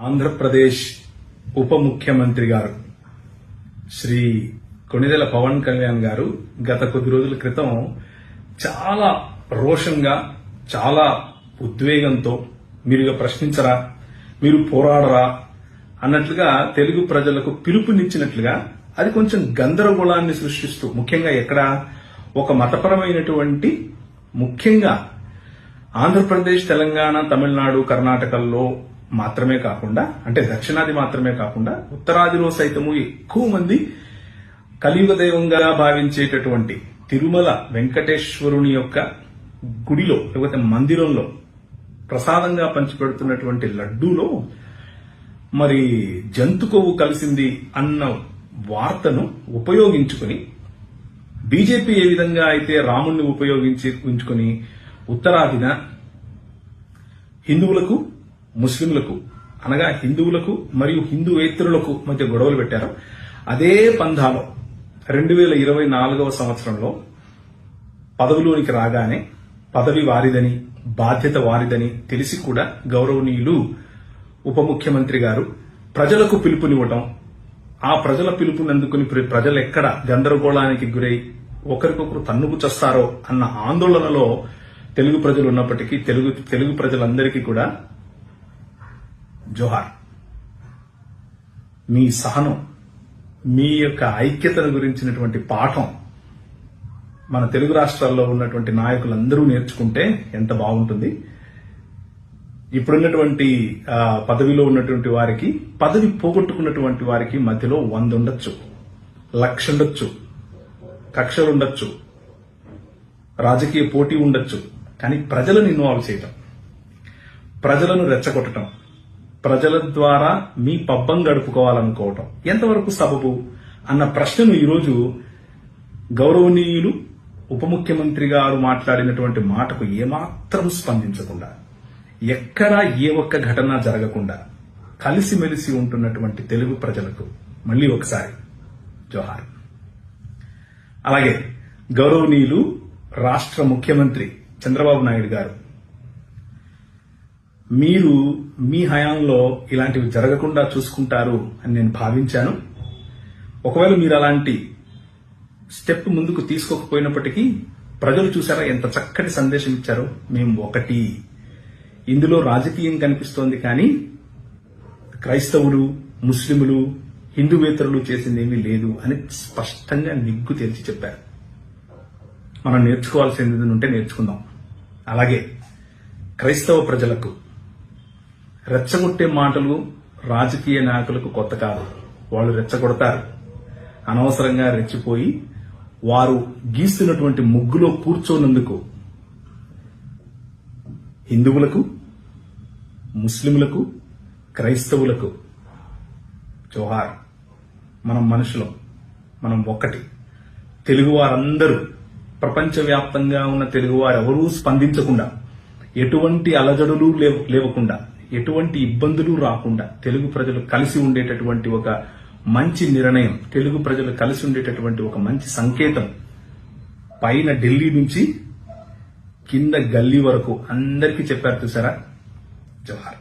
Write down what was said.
ఆంధ్రప్రదేశ్ ఉప ముఖ్యమంత్రి గారు శ్రీ కొణిదెల పవన్ కళ్యాణ్ గారు గత కొద్ది రోజుల క్రితం చాలా రోషంగా చాలా ఉద్వేగంతో మీరుగా ప్రశ్నించరా మీరు పోరాడరా అన్నట్లుగా తెలుగు ప్రజలకు పిలుపునిచ్చినట్లుగా అది కొంచెం గందరగోళాన్ని సృష్టిస్తూ ముఖ్యంగా ఎక్కడ? ఒక మతపరమైనటువంటి ముఖ్యంగా ఆంధ్రప్రదేశ్ తెలంగాణ తమిళనాడు కర్ణాటకల్లో మాత్రమే కాకుండా అంటే దక్షిణాది మాత్రమే కాకుండా ఉత్తరాదిలో సైతము ఎక్కువ మంది కలియుగ దైవంగా భావించేటటువంటి తిరుమల వెంకటేశ్వరుని యొక్క గుడిలో లేకపోతే మందిరంలో ప్రసాదంగా పంచిపెడుతున్నటువంటి లడ్డూలో మరి జంతు కొవ్వు కలిసింది అన్న వార్తను ఉపయోగించుకుని బీజేపీ ఏ విధంగా అయితే రాముణ్ణి ఉపయోగించి ఉంచుకుని ఉత్తరాదిన హిందువులకు ముస్లింలకు అనగా హిందువులకు మరియు హిందూవేత్తరులకు మధ్య గొడవలు పెట్టారు. అదే పంధాలో రెండు వేల ఇరవై నాలుగవ సంవత్సరంలో పదవిలోనికి రాగానే పదవి వారిదని బాధ్యత వారిదని తెలిసి కూడా గౌరవనీయులు ఉప ముఖ్యమంత్రి గారు ప్రజలకు పిలుపునివ్వటం ఆ ప్రజల పిలుపునందుకుని ప్ర- ప్రజలు ఎక్కడ గందరగోళానికి గురై ఒకరికొకరు తన్నుకు చస్తారో అన్న ఆందోళనలో తెలుగు ప్రజలు ఉన్నప్పటికీ తెలుగు తెలుగు ప్రజలందరికీ కూడా జోహార్. మీ సహనం మీ యొక్క ఐక్యతను గురించినటువంటి పాఠం మన తెలుగు రాష్ట్రాల్లో ఉన్నటువంటి నాయకులందరూ నేర్చుకుంటే ఎంత బాగుంటుంది. ఇప్పుడున్నటువంటి పదవిలో ఉన్నటువంటి వారికి పదవి పోగొట్టుకున్నటువంటి వారికి మధ్యలో వంద ఉండొచ్చు లక్ష ఉండొచ్చు కక్షలు ఉండొచ్చు రాజకీయ పోటీ ఉండొచ్చు కానీ ప్రజలను ఇన్వాల్వ్ చేయటం ప్రజలను రెచ్చగొట్టడం ప్రజల ద్వారా మీ పబ్బం గడుపుకోవాలనుకోవటం. ఎంతవరకు సబబు? అన్న ప్రశ్నను ఈరోజు గౌరవనీయులు ఉప ముఖ్యమంత్రి గారు మాట్లాడినటువంటి మాటకు ఏమాత్రం స్పందించకుండా ఎక్కడా ఏ ఒక్క ఘటన జరగకుండా కలిసిమెలిసి ఉంటున్నటువంటి తెలుగు ప్రజలకు మళ్ళీ ఒకసారి జోహార్. అలాగే గౌరవనీయులు రాష్ట్ర ముఖ్యమంత్రి చంద్రబాబు నాయుడు గారు మీరు మీ హయాంలో ఇలాంటివి జరగకుండా చూసుకుంటారు అని నేను భావించాను. ఒకవేళ మీరు అలాంటి స్టెప్ ముందుకు తీసుకోకపోయినప్పటికీ ప్రజలు చూసారా ఎంత చక్కటి సందేశం ఇచ్చారో? మేము ఒకటి. ఇందులో రాజకీయం కనిపిస్తోంది కానీ క్రైస్తవులు ముస్లిములు హిందువేతరులు చేసింది ఏమీ లేదు అని స్పష్టంగా నిగ్గు తేల్చి చెప్పారు. మనం నేర్చుకోవాల్సింది ఉంటే నేర్చుకుందాం. అలాగే క్రైస్తవ ప్రజలకు రెచ్చగొట్టే మాటలు రాజకీయ నాయకులకు కొత్త కాదు. వాళ్ళు రెచ్చగొడతారు. అనవసరంగా రెచ్చిపోయి వారు గీస్తున్నటువంటి ముగ్గులో కూర్చోనందుకు హిందువులకు ముస్లింలకు క్రైస్తవులకు జోహార్. మనం మనుషులం. మనం ఒక్కటి. తెలుగువారందరూ ప్రపంచవ్యాప్తంగా ఉన్న తెలుగువారు ఎవరూ స్పందించకుండా ఎటువంటి అలజడులు లేవకుండా ఎటువంటి ఇబ్బందులు రాకుండా తెలుగు ప్రజలు కలిసి ఉండేటటువంటి ఒక మంచి నిర్ణయం తెలుగు ప్రజలు కలిసి ఉండేటటువంటి ఒక మంచి సంకేతం పైన ఢిల్లీ నుంచి కింద గల్లీ వరకు అందరికీ చెప్పారు చూసారా? జవహర్.